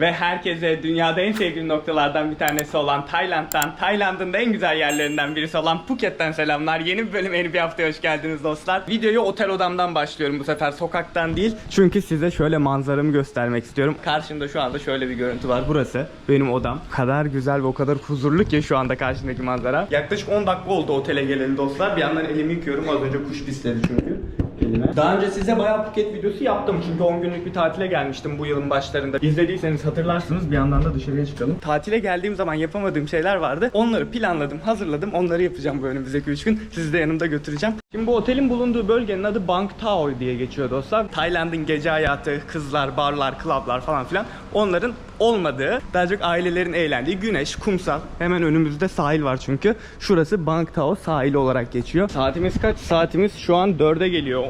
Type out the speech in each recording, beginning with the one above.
Ve herkese dünyada en sevdiğim noktalardan bir tanesi olan Tayland'dan, Tayland'ın da en güzel yerlerinden birisi olan Phuket'ten selamlar. Yeni bir bölüm, yeni bir haftaya hoş geldiniz dostlar. Videoyu otel odamdan başlıyorum bu sefer, sokaktan değil. Çünkü size şöyle manzaramı göstermek istiyorum. Karşımda şu anda şöyle bir görüntü var. Burası benim odam. O kadar güzel ve o kadar huzurlu ki şu anda karşımdaki manzara. Yaklaşık 10 dakika oldu otele geleli dostlar. Bir yandan elimi yıkıyorum. Az önce kuş pisledi çünkü elime. Daha önce size bayağı Phuket videosu yaptım çünkü 10 günlük bir tatile gelmiştim bu yılın başlarında. İzlediyseniz hatırlarsınız bir yandan da dışarıya çıkalım. Tatile geldiğim zaman yapamadığım şeyler vardı. Onları planladım, hazırladım. Onları yapacağım bu önümüzdeki 3 gün. Sizi de yanımda götüreceğim. Şimdi bu otelin bulunduğu bölgenin adı Bang Tao diye geçiyor dostlar. Tayland'ın gece hayatı, kızlar, barlar, klaplar falan filan onların olmadığı, daha çok ailelerin eğlendiği güneş, kumsal. Hemen önümüzde sahil var çünkü. Şurası Bang Tao sahili olarak geçiyor. Saatimiz kaç? Saatimiz şu an 4'e geliyor.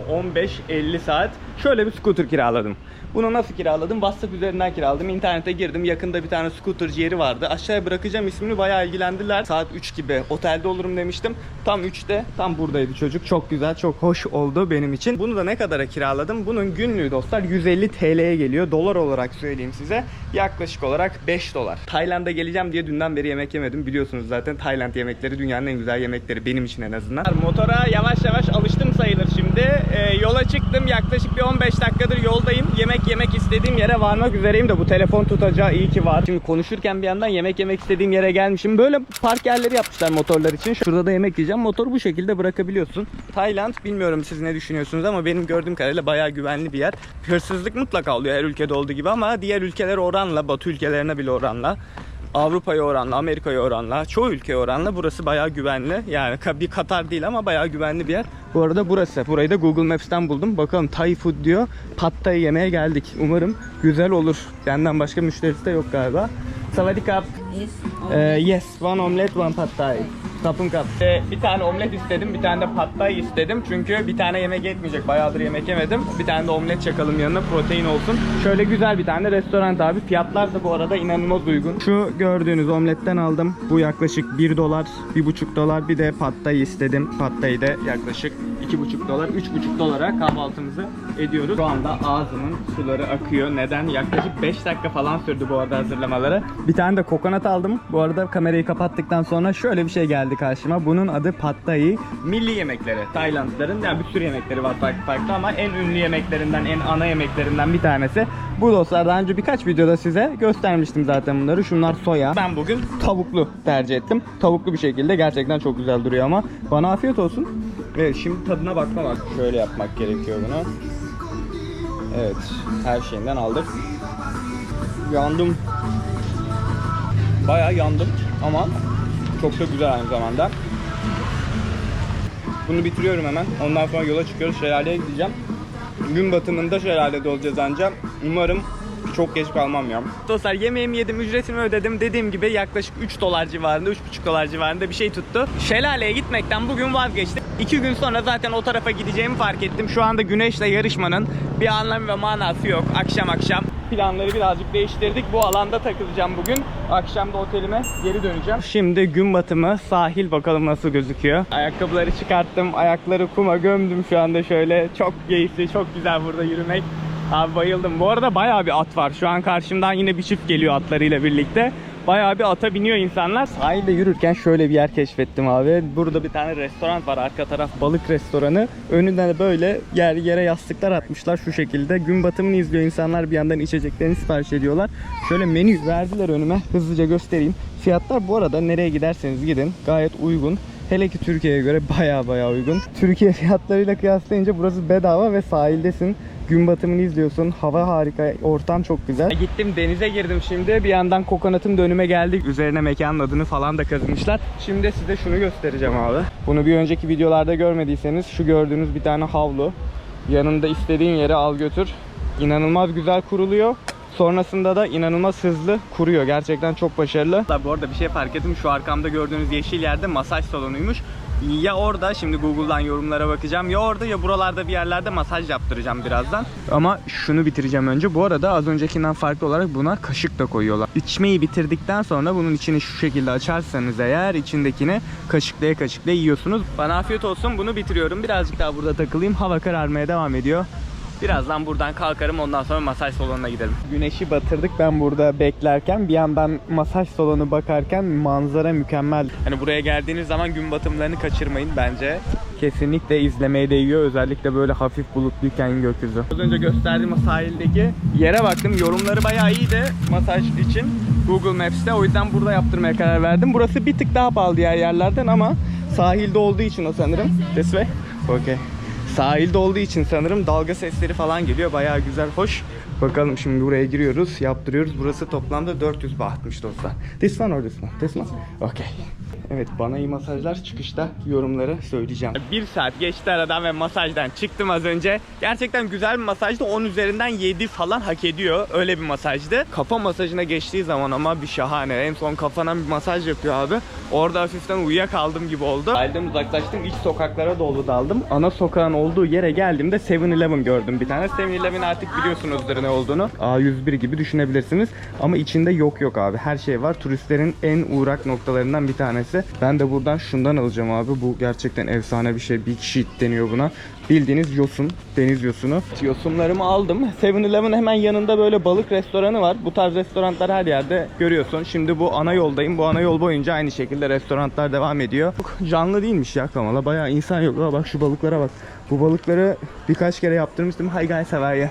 15-50 saat. Şöyle bir scooter kiraladım. Bunu nasıl kiraladım? WhatsApp üzerinden kiraladım. İnternete girdim. Yakında bir tane scooterci yeri vardı. Aşağıya bırakacağım ismini bayağı ilgilendiler. Saat 3 gibi otelde olurum demiştim. Tam 3'te tam buradaydı çocuk. Çok güzel, çok hoş oldu benim için. Bunu da ne kadara kiraladım? Bunun günlüğü dostlar 150 TL'ye geliyor. Dolar olarak söyleyeyim size. Yaklaşık olarak 5 dolar. Tayland'a geleceğim diye dünden beri yemek yemedim. Biliyorsunuz zaten Tayland yemekleri dünyanın en güzel yemekleri benim için en azından. Motora yavaş yavaş alıştım sayılır şimdi. Ee, yola çıktım. Yaklaşık bir 15 dakikadır yoldayım. Yemek yemek istediğim yere varmak üzereyim de bu telefon tutacağı iyi ki var. Şimdi konuşurken bir yandan yemek yemek istediğim yere gelmişim. Böyle park yerleri yapmışlar motorlar için. Şurada da yemek yiyeceğim. Motoru bu şekilde bırakabiliyorsun. Tayland bilmiyorum siz ne düşünüyorsunuz ama benim gördüğüm kadarıyla bayağı güvenli bir yer. Hırsızlık mutlaka oluyor her ülkede olduğu gibi ama diğer ülkeler oranla, batı ülkelerine bile oranla Avrupa'ya oranla, Amerika'ya oranla, çoğu ülkeye oranla burası bayağı güvenli. Yani bir Katar değil ama bayağı güvenli bir yer. Bu arada burası. Burayı da Google Maps'ten buldum. Bakalım Thai food diyor. Pad Thai yemeye geldik. Umarım güzel olur. Benden başka müşterisi de yok galiba. Savadikap. Yes. Ee, yes, one omelet, one pad thai. Kapın kap. Ee, bir tane omlet istedim, bir tane de pad thai istedim. Çünkü bir tane yemek yetmeyecek. Bayağıdır yemek yemedim. Bir tane de omlet çakalım yanına protein olsun. Şöyle güzel bir tane restoran abi. Fiyatlar da bu arada inanılmaz uygun. Şu gördüğünüz omletten aldım. Bu yaklaşık 1 dolar, 1,5 dolar. Bir de pad thai istedim. Thai de yaklaşık 2,5 dolar, 3,5 dolara kahvaltımızı ediyoruz. Şu anda ağzımın suları akıyor. Neden? Yaklaşık 5 dakika falan sürdü bu arada hazırlamaları. Bir tane de kokonat aldım. Bu arada kamerayı kapattıktan sonra şöyle bir şey geldi karşıma. Bunun adı Pad Thai. Milli yemekleri. Taylandların yani bir sürü yemekleri var farklı farklı ama en ünlü yemeklerinden, en ana yemeklerinden bir tanesi. Bu dostlar daha önce birkaç videoda size göstermiştim zaten bunları. Şunlar soya. Ben bugün tavuklu tercih ettim. Tavuklu bir şekilde gerçekten çok güzel duruyor ama bana afiyet olsun. Evet şimdi tadına bakma bak. Şöyle yapmak gerekiyor bunu. Evet her şeyinden aldık. Yandım. Bayağı yandım ama çok da güzel aynı zamanda. Bunu bitiriyorum hemen. Ondan sonra yola çıkıyoruz. Şelaleye gideceğim. Gün batımında şelalede olacağız ancak. Umarım çok geç kalmam ya. Dostlar yemeğimi yedim, ücretimi ödedim. Dediğim gibi yaklaşık 3 dolar civarında, 3,5 dolar civarında bir şey tuttu. Şelaleye gitmekten bugün vazgeçtim. 2 gün sonra zaten o tarafa gideceğimi fark ettim. Şu anda güneşle yarışmanın bir anlamı ve manası yok. Akşam akşam planları birazcık değiştirdik. Bu alanda takılacağım bugün. Akşam da otelime geri döneceğim. Şimdi gün batımı sahil bakalım nasıl gözüküyor. Ayakkabıları çıkarttım. Ayakları kuma gömdüm şu anda şöyle. Çok keyifli, çok güzel burada yürümek. Abi bayıldım. Bu arada bayağı bir at var. Şu an karşımdan yine bir çift geliyor atlarıyla birlikte. Bayağı bir ata biniyor insanlar. Sahilde yürürken şöyle bir yer keşfettim abi. Burada bir tane restoran var. Arka taraf balık restoranı. Önünden de böyle yer yere yastıklar atmışlar şu şekilde. Gün batımını izliyor insanlar bir yandan içeceklerini sipariş ediyorlar. Şöyle menü verdiler önüme. Hızlıca göstereyim. Fiyatlar bu arada nereye giderseniz gidin gayet uygun. Hele ki Türkiye'ye göre baya baya uygun. Türkiye fiyatlarıyla kıyaslayınca burası bedava ve sahildesin. Gün batımını izliyorsun. Hava harika. Ortam çok güzel. Gittim denize girdim şimdi. Bir yandan kokonatın da önüme geldi. Üzerine mekanın adını falan da kazımışlar. Şimdi size şunu göstereceğim abi. Bunu bir önceki videolarda görmediyseniz şu gördüğünüz bir tane havlu. Yanında istediğin yere al götür. İnanılmaz güzel kuruluyor. Sonrasında da inanılmaz hızlı kuruyor. Gerçekten çok başarılı. Bu arada bir şey fark ettim. Şu arkamda gördüğünüz yeşil yerde masaj salonuymuş. Ya orada şimdi Google'dan yorumlara bakacağım ya orada ya buralarda bir yerlerde masaj yaptıracağım birazdan. Ama şunu bitireceğim önce. Bu arada az öncekinden farklı olarak buna kaşık da koyuyorlar. İçmeyi bitirdikten sonra bunun içini şu şekilde açarsanız eğer içindekini kaşıklaya kaşıklaya yiyorsunuz. Bana afiyet olsun bunu bitiriyorum. Birazcık daha burada takılayım. Hava kararmaya devam ediyor. Birazdan buradan kalkarım ondan sonra masaj salonuna giderim. Güneşi batırdık ben burada beklerken bir yandan masaj salonu bakarken manzara mükemmel. Hani buraya geldiğiniz zaman gün batımlarını kaçırmayın bence. Kesinlikle izlemeye değiyor özellikle böyle hafif bulutluyken gökyüzü. Az önce gösterdiğim o sahildeki yere baktım yorumları bayağı iyiydi masaj için Google Maps'te o yüzden burada yaptırmaya karar verdim. Burası bir tık daha pahalı diğer yerlerden ama sahilde olduğu için o sanırım. This way? Okay. Sahilde olduğu için sanırım dalga sesleri falan geliyor. Bayağı güzel, hoş. Bakalım şimdi buraya giriyoruz, yaptırıyoruz. Burası toplamda 400 bahtmış dostlar. This one or this one? This one? Okay. Evet bana iyi masajlar çıkışta yorumları söyleyeceğim. Bir saat geçti aradan ve masajdan çıktım az önce. Gerçekten güzel bir masajdı. 10 üzerinden 7 falan hak ediyor. Öyle bir masajdı. Kafa masajına geçtiği zaman ama bir şahane. En son kafana bir masaj yapıyor abi. Orada hafiften uyuyakaldım gibi oldu. Sahilden uzaklaştım. İç sokaklara doğru daldım. Ana sokağın olduğu yere geldiğimde 7-Eleven gördüm bir tane. 7-Eleven artık biliyorsunuzdur ne olduğunu. A101 gibi düşünebilirsiniz. Ama içinde yok yok abi. Her şey var. Turistlerin en uğrak noktalarından bir tanesi. Ben de buradan şundan alacağım abi. Bu gerçekten efsane bir şey. Big shit deniyor buna. Bildiğiniz yosun, deniz yosunu. Yosunlarımı aldım. 7-Eleven hemen yanında böyle balık restoranı var. Bu tarz restoranlar her yerde görüyorsun. Şimdi bu ana yoldayım. Bu ana yol boyunca aynı şekilde restoranlar devam ediyor. Çok canlı değilmiş ya Kamala. Bayağı insan yok. Aa, bak şu balıklara bak. Bu balıkları birkaç kere yaptırmıştım. Hi guys how are you?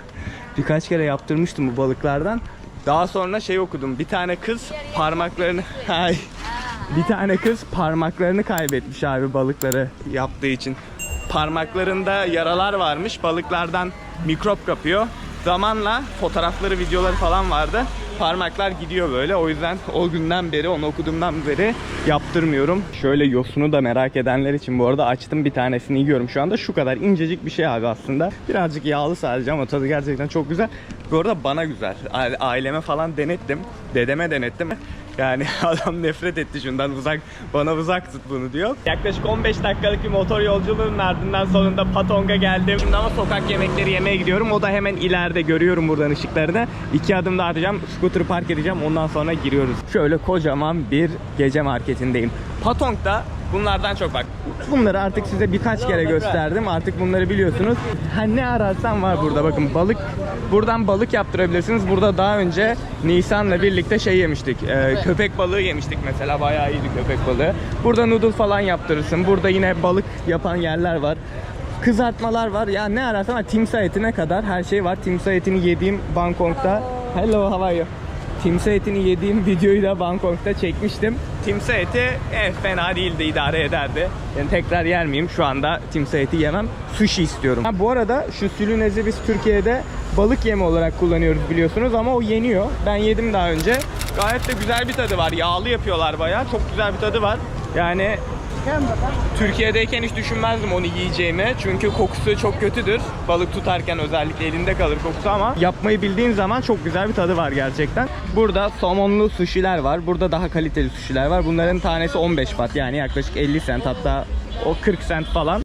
Birkaç kere yaptırmıştım bu balıklardan. Daha sonra şey okudum. Bir tane kız parmaklarını... Hay. Bir tane kız parmaklarını kaybetmiş abi balıkları yaptığı için. Parmaklarında yaralar varmış. Balıklardan mikrop kapıyor. Zamanla fotoğrafları, videoları falan vardı. Parmaklar gidiyor böyle. O yüzden o günden beri, onu okuduğumdan beri yaptırmıyorum. Şöyle yosunu da merak edenler için bu arada açtım bir tanesini yiyorum şu anda. Şu kadar incecik bir şey abi aslında. Birazcık yağlı sadece ama tadı gerçekten çok güzel. Bu arada bana güzel. Aile- Aileme falan denettim. Dedeme denettim. Yani adam nefret etti şundan uzak bana uzak tut bunu diyor. Yaklaşık 15 dakikalık bir motor yolculuğunun ardından sonunda Patong'a geldim. Şimdi ama sokak yemekleri yemeye gidiyorum. O da hemen ileride görüyorum buradan ışıklarını. İki adım daha atacağım. Scooter'ı park edeceğim. Ondan sonra giriyoruz. Şöyle kocaman bir gece marketindeyim. Patong'da bunlardan çok bak. Bunları artık size birkaç kere gösterdim. Artık bunları biliyorsunuz. Ha, ne ararsan var burada. Bakın balık. Buradan balık yaptırabilirsiniz. Burada daha önce Nisan'la birlikte şey yemiştik. Ee, köpek balığı yemiştik mesela. Bayağı iyiydi köpek balığı. Burada noodle falan yaptırırsın. Burada yine balık yapan yerler var. Kızartmalar var. Ya ne ararsan timsah etine kadar her şey var. Timsah etini yediğim Bangkok'ta. Hello, how are you? Timsah etini yediğim videoyu da Bangkok'ta çekmiştim. Timsah eti eh, fena değildi, idare ederdi. Yani tekrar yer miyim? Şu anda timsah eti yemem. Sushi istiyorum. Ha, bu arada şu sülünezi biz Türkiye'de balık yemi olarak kullanıyoruz biliyorsunuz ama o yeniyor. Ben yedim daha önce. Gayet de güzel bir tadı var. Yağlı yapıyorlar bayağı. Çok güzel bir tadı var. Yani Türkiye'deyken hiç düşünmezdim onu yiyeceğimi. Çünkü kokusu çok kötüdür. Balık tutarken özellikle elinde kalır kokusu ama yapmayı bildiğin zaman çok güzel bir tadı var gerçekten. Burada somonlu sushi'ler var. Burada daha kaliteli sushi'ler var. Bunların tanesi 15 baht yani yaklaşık 50 cent hatta o 40 cent falan.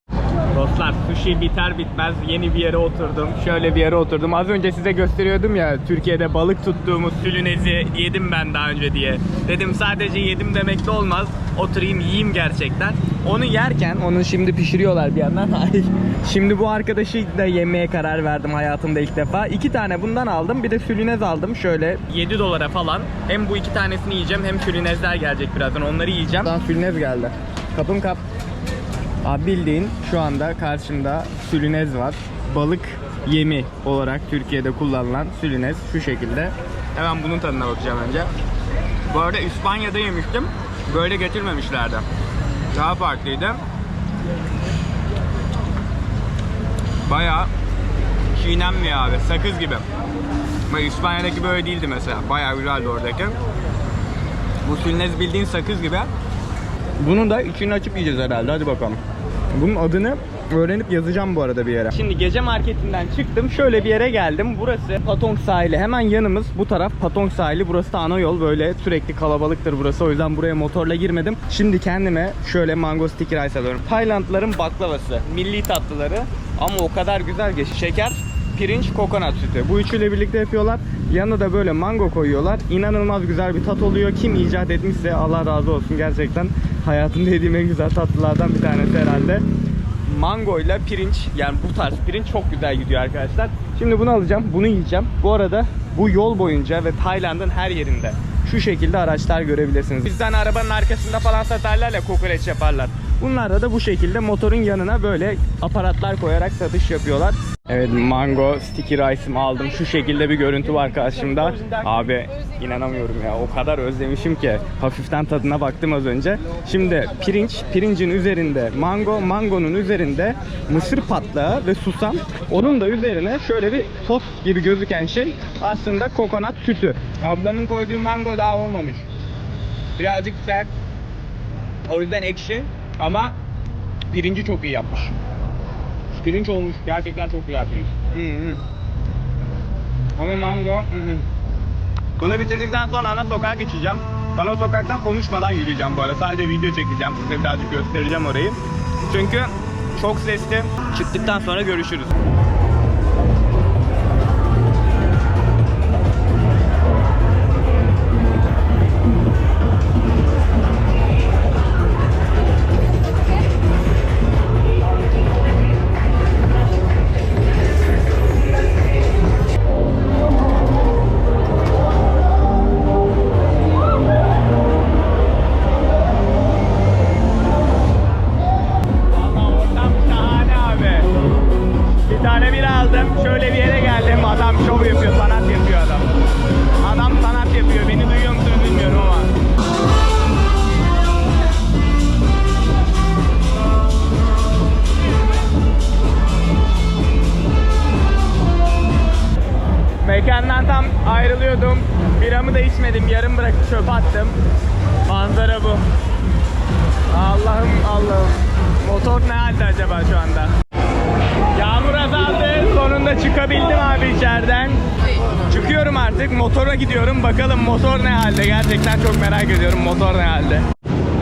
Dostlar sushi biter bitmez yeni bir yere oturdum. Şöyle bir yere oturdum. Az önce size gösteriyordum ya Türkiye'de balık tuttuğumuz sülünezi yedim ben daha önce diye. Dedim sadece yedim demek de olmaz. Oturayım yiyeyim gerçekten. Onu yerken onu şimdi pişiriyorlar bir yandan. Şimdi bu arkadaşı da yemeye karar verdim hayatımda ilk defa. İki tane bundan aldım. Bir de sülünez aldım. Şöyle 7 dolara falan. Hem bu iki tanesini yiyeceğim hem sülünezler gelecek birazdan. Onları yiyeceğim. Daha sülünez geldi. Kapım kap. Abi bildiğin şu anda karşımda sülünez var. Balık yemi olarak Türkiye'de kullanılan sülünez şu şekilde. Hemen bunun tadına bakacağım önce. Bu arada İspanya'da yemiştim. Böyle getirmemişlerdi. Daha farklıydı. Bayağı çiğnenmiyor abi. Sakız gibi. Ama İspanya'daki böyle değildi mesela. Bayağı güzeldi oradaki. Bu sülünez bildiğin sakız gibi. Bunu da içini açıp yiyeceğiz herhalde. Hadi bakalım. Bunun adını öğrenip yazacağım bu arada bir yere. Şimdi gece marketinden çıktım. Şöyle bir yere geldim. Burası Patong sahili. Hemen yanımız bu taraf Patong sahili. Burası da ana yol. Böyle sürekli kalabalıktır burası. O yüzden buraya motorla girmedim. Şimdi kendime şöyle mango sticky rice alıyorum. Taylandların baklavası. Milli tatlıları. Ama o kadar güzel ki. Şeker, pirinç, kokonat sütü. Bu üçüyle birlikte yapıyorlar. Yanına da böyle mango koyuyorlar. İnanılmaz güzel bir tat oluyor. Kim icat etmişse Allah razı olsun gerçekten. Hayatımda yediğim en güzel tatlılardan bir tanesi herhalde. Mango ile pirinç yani bu tarz pirinç çok güzel gidiyor arkadaşlar. Şimdi bunu alacağım, bunu yiyeceğim. Bu arada bu yol boyunca ve Tayland'ın her yerinde şu şekilde araçlar görebilirsiniz. Bizden arabanın arkasında falan satarlar ya kokoreç yaparlar. Bunlarda da bu şekilde motorun yanına böyle aparatlar koyarak satış yapıyorlar. Evet mango sticky rice'ımı aldım. Şu şekilde bir görüntü var karşımda. Abi inanamıyorum ya. O kadar özlemişim ki. Hafiften tadına baktım az önce. Şimdi pirinç, pirincin üzerinde mango, mangonun üzerinde mısır patlağı ve susam. Onun da üzerine şöyle bir sos gibi gözüken şey aslında kokonat sütü. Ablanın koyduğu mango daha olmamış. Birazcık sert. O yüzden ekşi ama pirinci çok iyi yapmış. Pirinç olmuş. Gerçekten çok güzel pirinç. Ama mango. hı hı. Bunu bitirdikten sonra ana sokağa geçeceğim. Ana sokaktan konuşmadan yürüyeceğim arada. Sadece video çekeceğim. Size birazcık göstereceğim orayı. Çünkü çok sesli. Çıktıktan sonra görüşürüz. Biramı da içmedim. Yarım bırakıp çöpe attım. Manzara bu. Allah'ım Allah'ım. Motor ne halde acaba şu anda? Yağmur azaldı. Sonunda çıkabildim abi içeriden. Çıkıyorum artık. Motora gidiyorum. Bakalım motor ne halde? Gerçekten çok merak ediyorum motor ne halde.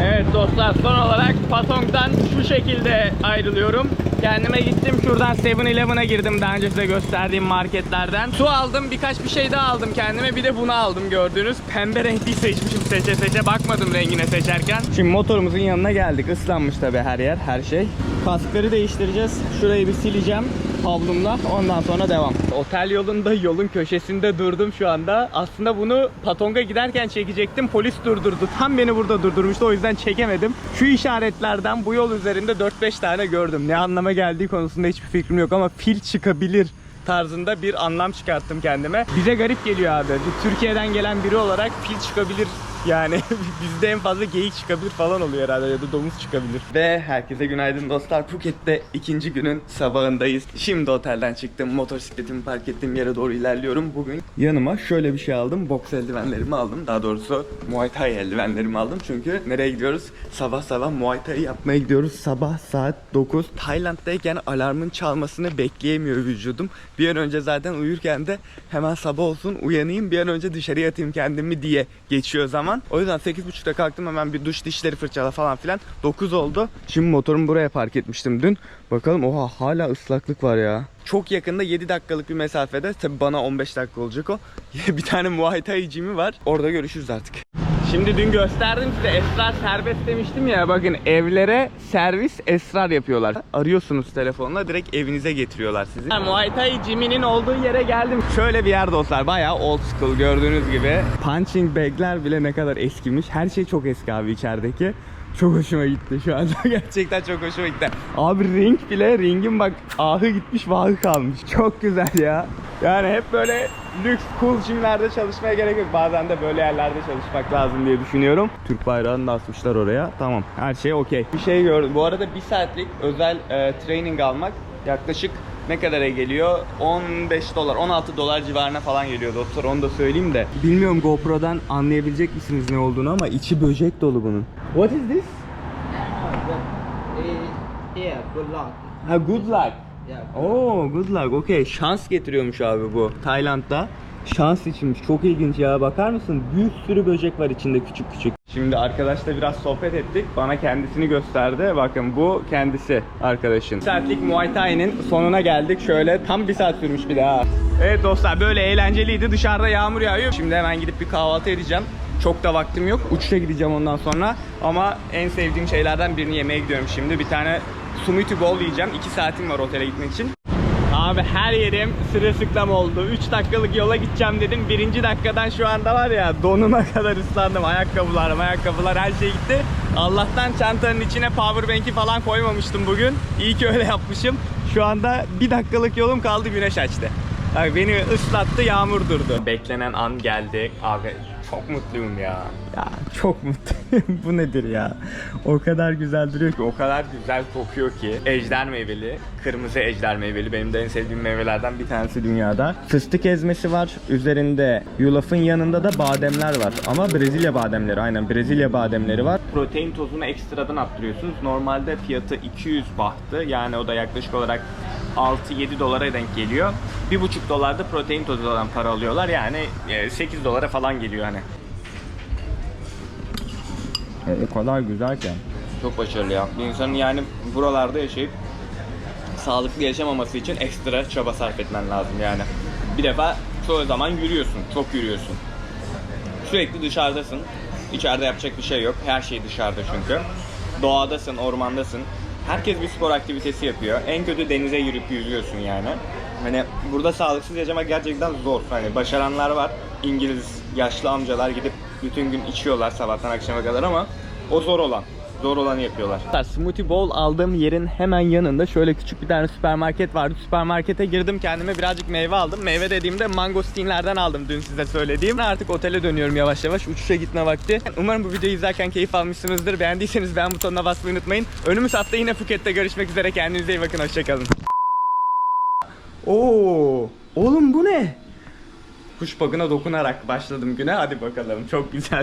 Evet dostlar son olarak Patong'dan şu şekilde ayrılıyorum. Kendime gittim şuradan 7-Eleven'a girdim daha önce size gösterdiğim marketlerden. Su aldım birkaç bir şey daha aldım kendime bir de bunu aldım gördüğünüz. Pembe renkli seçmişim seçe seçe bakmadım rengine seçerken. Şimdi motorumuzun yanına geldik ıslanmış tabi her yer her şey. Kaskları değiştireceğiz. Şurayı bir sileceğim havlumla ondan sonra devam. Otel yolunda yolun köşesinde durdum şu anda. Aslında bunu Patong'a giderken çekecektim. Polis durdurdu. Tam beni burada durdurmuştu o yüzden çekemedim. Şu işaretlerden bu yol üzerinde 4-5 tane gördüm. Ne anlama geldiği konusunda hiçbir fikrim yok ama fil çıkabilir tarzında bir anlam çıkarttım kendime. Bize garip geliyor abi. Türkiye'den gelen biri olarak fil çıkabilir yani bizde en fazla geyik çıkabilir falan oluyor herhalde ya da domuz çıkabilir. Ve herkese günaydın dostlar. Phuket'te ikinci günün sabahındayız. Şimdi otelden çıktım. Motosikletimi park ettiğim yere doğru ilerliyorum. Bugün yanıma şöyle bir şey aldım. Boks eldivenlerimi aldım. Daha doğrusu Muay Thai eldivenlerimi aldım. Çünkü nereye gidiyoruz? Sabah sabah Muay Thai yapmaya gidiyoruz. Sabah saat 9. Tayland'dayken alarmın çalmasını bekleyemiyor vücudum. Bir an önce zaten uyurken de hemen sabah olsun uyanayım bir an önce dışarıya atayım kendimi diye geçiyor zaman. O yüzden 8.30'da kalktım hemen bir duş dişleri fırçala falan filan. 9 oldu. Şimdi motorumu buraya park etmiştim dün. Bakalım oha hala ıslaklık var ya. Çok yakında 7 dakikalık bir mesafede tabi bana 15 dakika olacak o. bir tane Muay Thai gym'i var. Orada görüşürüz artık. Şimdi dün gösterdim size esrar serbest demiştim ya bakın evlere servis esrar yapıyorlar. Arıyorsunuz telefonla direkt evinize getiriyorlar sizi. Yani Muay Thai Jimmy'nin olduğu yere geldim. Şöyle bir yer dostlar bayağı old school gördüğünüz gibi. Punching bag'ler bile ne kadar eskimiş. Her şey çok eski abi içerideki. Çok hoşuma gitti şu anda. Gerçekten çok hoşuma gitti. Abi ring bile ringin bak ahı gitmiş vahı kalmış. Çok güzel ya. Yani hep böyle lüks cool gymlerde çalışmaya gerek yok. Bazen de böyle yerlerde çalışmak lazım diye düşünüyorum. Türk bayrağını da asmışlar oraya. Tamam her şey okey. Bir şey gördüm. Bu arada bir saatlik özel e, training almak yaklaşık ne kadara geliyor? 15 dolar, 16 dolar civarına falan geliyor dostlar. Onu da söyleyeyim de. Bilmiyorum GoPro'dan anlayabilecek misiniz ne olduğunu ama içi böcek dolu bunun. What is this? Yeah, good luck. Ha good luck. Yeah. Oo good luck. Okey. Şans getiriyormuş abi bu. Tayland'da. Şans içinmiş. Çok ilginç ya. Bakar mısın? Bir sürü böcek var içinde küçük küçük. Şimdi arkadaşla biraz sohbet ettik. Bana kendisini gösterdi. Bakın bu kendisi arkadaşın. Saatlik Muay Thai'nin sonuna geldik. Şöyle tam bir saat sürmüş bir daha. Evet dostlar böyle eğlenceliydi. Dışarıda yağmur yağıyor. Şimdi hemen gidip bir kahvaltı edeceğim. Çok da vaktim yok. Uçuşa gideceğim ondan sonra. Ama en sevdiğim şeylerden birini yemeye gidiyorum şimdi. Bir tane smoothie bowl yiyeceğim. 2 saatim var otele gitmek için. Abi her yerim sırılsıklam oldu. 3 dakikalık yola gideceğim dedim. Birinci dakikadan şu anda var ya donuma kadar ıslandım. Ayakkabılar, ayakkabılar her şey gitti. Allah'tan çantanın içine powerbank'i falan koymamıştım bugün. İyi ki öyle yapmışım. Şu anda bir dakikalık yolum kaldı güneş açtı. Abi beni ıslattı yağmur durdu. Beklenen an geldi. Abi çok mutluyum ya. Ya çok mutluyum. Bu nedir ya? O kadar güzel duruyor ki, o kadar güzel kokuyor ki. Ejder meyveli, kırmızı ejder meyveli. Benim de en sevdiğim meyvelerden bir tanesi dünyada. Fıstık ezmesi var. Üzerinde yulafın yanında da bademler var. Ama Brezilya bademleri. Aynen Brezilya bademleri var. Protein tozunu ekstradan attırıyorsunuz. Normalde fiyatı 200 bahtı. Yani o da yaklaşık olarak 6-7 dolara denk geliyor. 1,5 dolarda protein tozu olan para alıyorlar. Yani e, 8 dolara falan geliyor hani. O kadar güzel ki. Çok başarılı ya. Bir insanın yani buralarda yaşayıp sağlıklı yaşamaması için ekstra çaba sarf etmen lazım yani. Bir defa çoğu zaman yürüyorsun, çok yürüyorsun. Sürekli dışarıdasın. İçeride yapacak bir şey yok. Her şey dışarıda çünkü. Doğadasın, ormandasın. Herkes bir spor aktivitesi yapıyor. En kötü denize yürüyüp yüzüyorsun yani. Hani burada sağlıksız yaşamak gerçekten zor. Hani başaranlar var. İngiliz yaşlı amcalar gidip bütün gün içiyorlar sabahtan akşama kadar ama o zor olan. Zor olanı yapıyorlar. Smoothie Bowl aldığım yerin hemen yanında şöyle küçük bir tane süpermarket vardı. Süpermarkete girdim kendime birazcık meyve aldım. Meyve dediğimde mangostinlerden aldım dün size söylediğim. Artık otele dönüyorum yavaş yavaş. Uçuşa gitme vakti. Umarım bu videoyu izlerken keyif almışsınızdır. Beğendiyseniz beğen butonuna basmayı unutmayın. Önümüz hafta yine Phuket'te görüşmek üzere. Kendinize iyi bakın. Hoşçakalın. Oo, oğlum bu ne? Kuş bakına dokunarak başladım güne. Hadi bakalım. Çok güzel.